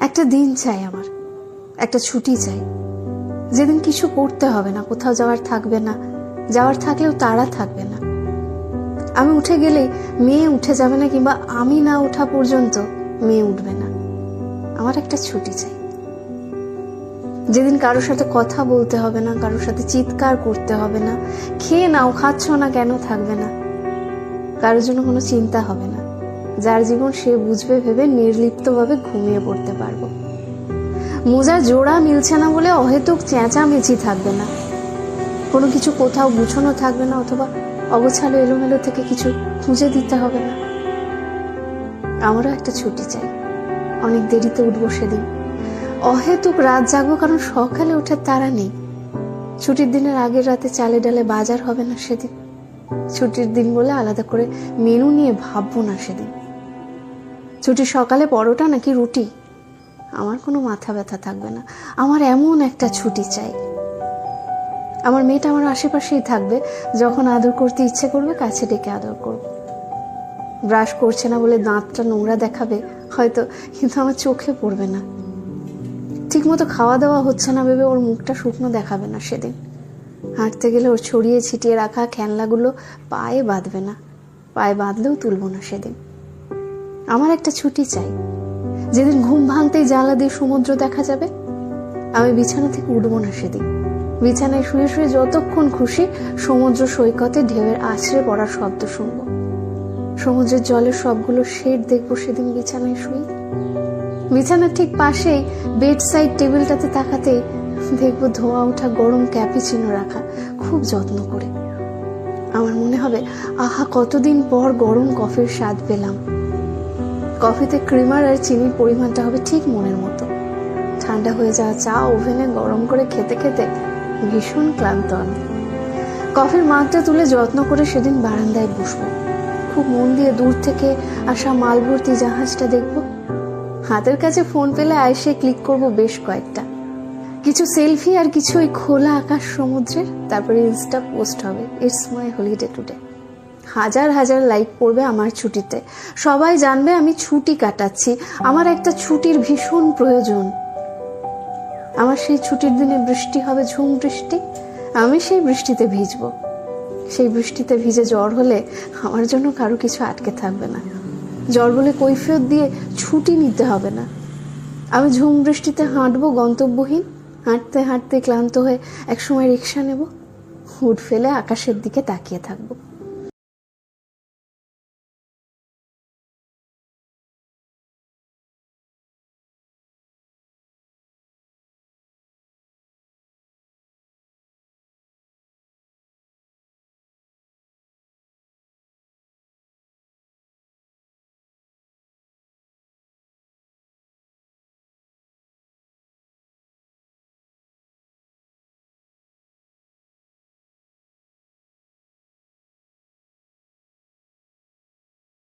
একটা দিন চাই আমার, একটা ছুটি চাই। যেদিন কিছু করতে হবে না, কোথাও যাওয়ার থাকবে না, যাওয়ার থাকলেও তারা থাকবে না। আমি উঠে গেলেই মেয়ে উঠে যাবে না কিংবা আমি না ওঠা পর্যন্ত মেয়ে উঠবে না। আমার একটা ছুটি চাই। যেদিন কারোর সাথে কথা বলতে হবে না, কারোর সাথে চিৎকার করতে হবে না, খেয়ে নাও, খাচ্ছ না কেন থাকবে না। কারোর জন্য কোনো চিন্তা হবে না। যার জীবন সে বুঝবে ভেবে নির্লিপ্তভাবে ঘুমিয়ে পড়তে পারব। মোজা জোড়া মিলছে না বলে অহেতুক চেঁচামেচি থাকবে না। কোনো কিছু কোথাও গুছানো থাকবে না অথবা অগোছালো এলোমেলো থেকে কিছু খুঁজে দিতে হবে না। আমারও একটা ছুটি চাই। অনেক দেরিতে উঠবো সেদিন। অহেতুক রাত জাগবো কারণ সকালে ওঠার তারা নেই। ছুটির দিনের আগের রাতে চালে ডালে বাজার হবে না সেদিন। ছুটির দিন বলে আলাদা করে মেনু নিয়ে ভাববো না সেদিন। ছুটির সকালে পরোটা নাকি রুটি? আমার কোনো মাথা ব্যথা থাকবে না। আমার এমন একটা ছুটি চাই। আমার মেয়েটা আমার আশেপাশেই থাকবে। যখন আদর করতে ইচ্ছে করবে, কাছে ডেকে আদর করব। ব্রাশ করছে না বলে দাঁতটা নোংরা দেখাবে, হয়তো, কিন্তু আমার চোখে পড়বে না। ঠিকমতো খাওয়া দাওয়া হচ্ছে না ভেবে ওর মুখটা শুকনো দেখাবে না সেদিন। হাঁটতে গেলে ওর ছড়িয়ে ছিটিয়ে রাখা খেলনাগুলো পায়ে বাঁধবে না। পায়ে বাঁধলেও তুলব না সেদিন। আমার একটা ছুটি চাই। যেদিন ঘুম ভাঙতেই জানলা দিয়ে সমুদ্র দেখা যাবে, আমি বিছানা থেকে উঠবো না সেদিন। বিছানায় শুয়ে শুয়ে যতক্ষণ খুশি সমুদ্র সৈকতে ঢেউয়ের আছড়ে পড়ার শব্দ শুনব। সমুদ্রের জলের সবগুলো শেড দেখব সেদিন বিছানায় শুয়ে। বিছানার ঠিক পাশেই বেড সাইড টেবিলটাতে তাকাতেই দেখব ধোয়া ওঠা গরম ক্যাপিচিনো রাখা খুব যত্ন করে। আমার মনে হবে, আহা, কতদিন পর গরম কফির স্বাদ পেলাম। কফিতে ক্রিমার আর চিনির পরিমাণটা হবে ঠিক মনের মতো। ঠান্ডা হয়ে যাওয়া চা ওভেনে গরম করে খেতে খেতে ভীষণ ক্লান্ত আমি। কফির মাগটা তুলে যত্ন করে সেদিন বারান্দায় বসবো। খুব মন দিয়ে দূর থেকে আসা মালভর্তি জাহাজটা দেখব। হাতের কাছে ফোন পেলে আইসে ক্লিক করব বেশ কয়েকটা। কিছু সেলফি আর কিছু ওই খোলা আকাশ সমুদ্রের, তারপরে ইনস্টা পোস্ট হবে। ইটস মাই হলিডে টুডে হাজার হাজার লাইক পড়বে আমার ছুটিতে। সবাই জানবে আমি ছুটি কাটাচ্ছি। আমার একটা ছুটির ভীষণ প্রয়োজন। আমার সেই ছুটির দিনে বৃষ্টি হবে, ঝুম বৃষ্টি। আমি সেই বৃষ্টিতে ভিজবো। সেই বৃষ্টিতে ভিজে জ্বর হলে আমার জন্য কারও কিছু আটকে থাকবে না। জ্বর বলে কৈফিয়ত দিয়ে ছুটি নিতে হবে না। আমি ঝুম বৃষ্টিতে হাঁটবো, গন্তব্যহীন। হাঁটতে হাঁটতে ক্লান্ত হয়ে একসময় রিক্সা নেব। হুড ফেলে আকাশের দিকে তাকিয়ে থাকব।